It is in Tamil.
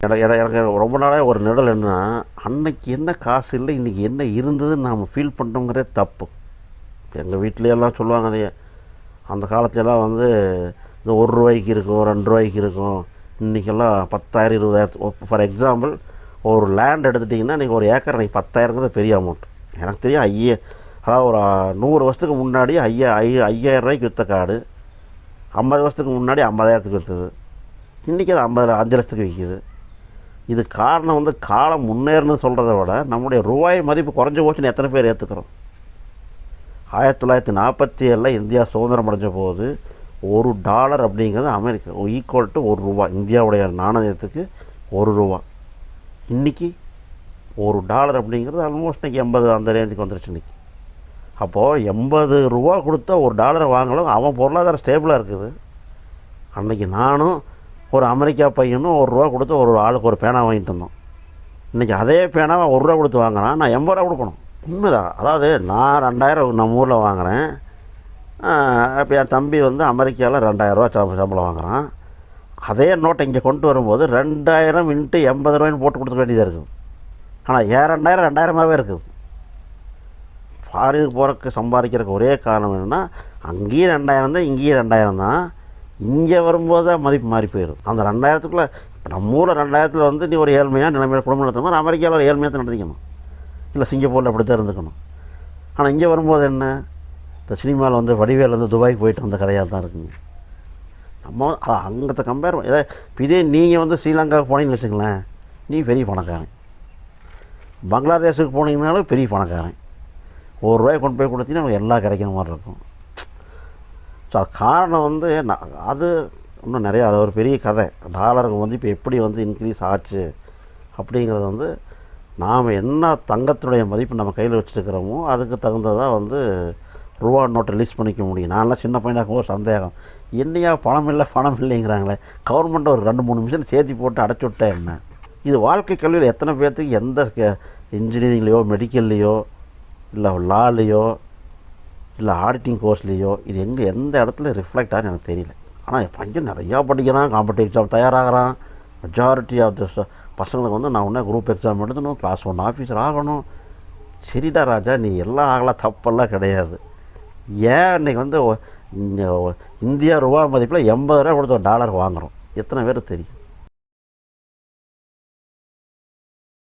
எனக்கு எனக்கு ரொம்ப நாளாக ஒரு நிழல் என்னன்னா அன்னைக்கு என்ன காசு இல்லை இன்றைக்கி என்ன இருந்ததுன்னு நாம் ஃபீல் பண்ணுறோங்கிறதே தப்பு. எங்கள் வீட்டிலையெல்லாம் சொல்லுவாங்க நிறைய அந்த காலத்துலலாம் வந்து இந்த ஒரு ரூபாய்க்கு இருக்கும் ரெண்டு ரூபாய்க்கு இருக்கும் இன்றைக்கெல்லாம் பத்தாயிரம் இருபதாயிரத்து ஃபார் எக்ஸாம்பிள் ஒரு லேண்ட் எடுத்துட்டிங்கன்னா இன்றைக்கி ஒரு ஏக்கர் இன்றைக்கி பத்தாயிரங்கிறது பெரிய அமௌண்ட் எனக்கு தெரியும் ஐய அதாவது ஒரு நூறு வருஷத்துக்கு முன்னாடி ஐயா ஐ ஐயாயிரம் ரூபாய்க்கு விற்ற காடு ஐம்பது வருஷத்துக்கு முன்னாடி ஐம்பதாயிரத்துக்கு விற்றுது இன்றைக்கி அது ஐம்பது அஞ்சு லட்சத்துக்கு விற்கிது இது காரணம் வந்து காலம் முன்னேறுன்னு சொல்கிறத விட நம்முடைய ரூபாய் மதிப்பு குறைஞ்ச போச்சுன்னு எத்தனை பேர் ஏற்றுக்கிறோம் ஆயிரத்தி தொள்ளாயிரத்தி நாற்பத்தி ஏழில் இந்தியா சுதந்திரம் அடைஞ்ச போது ஒரு டாலர் அப்படிங்கிறது அமெரிக்கா ஈக்குவல் டு ஒரு ரூபா இந்தியாவுடைய நாணயத்துக்கு ஒரு ரூபா இன்றைக்கி ஒரு டாலர் அப்படிங்கிறது ஆல்மோஸ்ட் இன்றைக்கி எண்பது அந்த ரேஞ்சுக்கு வந்துருச்சு இன்றைக்கி அப்போது எண்பது ரூபா கொடுத்தா ஒரு டாலரை வாங்கலாம். அவன் பொருளாதாரம் ஸ்டேபிளாக இருக்குது. அன்றைக்கி நானும் ஒரு அமெரிக்கா பையனும் ஒரு ரூபா கொடுத்து ஒரு ஆளுக்கு ஒரு பேனா வாங்கிட்டு இருந்தோம் இன்றைக்கி அதே பேனாவை ஒரு ரூபா கொடுத்து வாங்குறான். நான் எண்பது ரூபா கொடுக்கணும். உண்மைதான். அதாவது நான் ரெண்டாயிரம் நம்ம ஊரில் வாங்குகிறேன் இப்போ என் தம்பி வந்து அமெரிக்காவில் ரெண்டாயிரரூவா சம்பளம் வாங்குகிறான் அதே நோட்டை இங்கே கொண்டு வரும்போது ரெண்டாயிரம் இன்ட்டு எண்பது ரூபாய்னு போட்டு கொடுக்க வேண்டியதாக இருக்குது. ஆனால் ஏன் ரெண்டாயிரம்? ரெண்டாயிரமாகவே இருக்குது. ஃபாரினுக்கு போகிறக்கு சம்பாதிக்கிறதுக்கு ஒரே காரணம் என்னென்னா அங்கேயும் ரெண்டாயிரம் தான் இங்கேயும் ரெண்டாயிரம் தான். இங்கே வரும்போது தான் மதிப்பு மாறி போயிடும் அந்த ரெண்டாயிரத்துக்குள்ளே இப்போ நம்ம ஊரில் ரெண்டாயிரத்தில் வந்து நீ ஒரு ஏழ்மையாக நிலைமையில் குடும்பம் நடத்தணும்? அமெரிக்காவில் ஒரு ஏழ்மையாக நடத்திக்கணும். இல்லை சிங்கப்பூரில் அப்படி தான் இருந்துக்கணும். ஆனால் இங்கே வரும்போது என்ன? இந்த சினிமாவில் வந்து வடிவேல் வந்து துபாய்க்கு போயிட்டு வந்த கதையாக தான் இருக்குங்க. நம்ம அங்கத்தை கம்பேர் ஏதாவது இதே நீங்கள் வந்து ஸ்ரீலங்காவுக்கு போனீங்கன்னு வச்சுங்களேன் நீ பெரிய பணக்காரன். பங்களாதேஷுக்கு போனீங்கனாலும் பெரிய பணக்காரன். ஒரு ரூபாய் கொண்டு போய் கொடுத்தீங்கன்னா நமக்கு எல்லாம் கிடைக்கிற மாதிரி இருக்கும். ஸோ அது காரணம் வந்து நான் அது இன்னும் நிறையா அது ஒரு பெரிய கதை. டாலருக்கு வந்து இப்போ எப்படி வந்து இன்க்ரீஸ் ஆச்சு அப்படிங்கிறது வந்து நாம் என்ன தங்கத்தினுடைய மதிப்பு நம்ம கையில் வச்சுருக்கிறோமோ அதுக்கு தகுந்ததாக வந்து ரூபா நோட்டை ரிலீஸ் பண்ணிக்க முடியும். நான்லாம் சின்ன பையனாக போது சந்தேகம். என்னையா பணம் இல்லை பணம் இல்லைங்கிறாங்களே. கவர்மெண்ட் ஒரு ரெண்டு மூணு மிஷின் சேர்த்தி போட்டு அடைச்சி விட்டா என்ன? இது வாழ்க்கை கல்வியில் எத்தனை பேர்த்துக்கு எந்த இன்ஜினியரிங்லேயோ மெடிக்கல்லையோ இல்லை லாலேயோ இல்லை ஆடிட்டிங் கோர்ஸ்லேயோ இது எங்கே எந்த இடத்துல ரிஃப்ளெக்ட் ஆகுன்னு எனக்கு தெரியல. ஆனால் என் பையன் நிறையா படிக்கிறான் காம்படிட்டிவ் எக்ஸாம் தயாராகிறான். மெஜாரிட்டி ஆஃப் த பசங்களுக்கு வந்து நான் உடனே குரூப் எக்ஸாம் எழுதணும் கிளாஸ் ஒன் ஆஃபீஸர் ஆகணும். சரிடா ராஜா நீ எல்லாம் ஆகலாம் தப்பெல்லாம் கிடையாது. ஏன் இன்னைக்கு வந்து இந்தியா ரூபா மதிப்பில் எண்பது ரூபா கொடுத்த டாலர் வாங்குகிறோம் எத்தனை பேர் தெரியும்?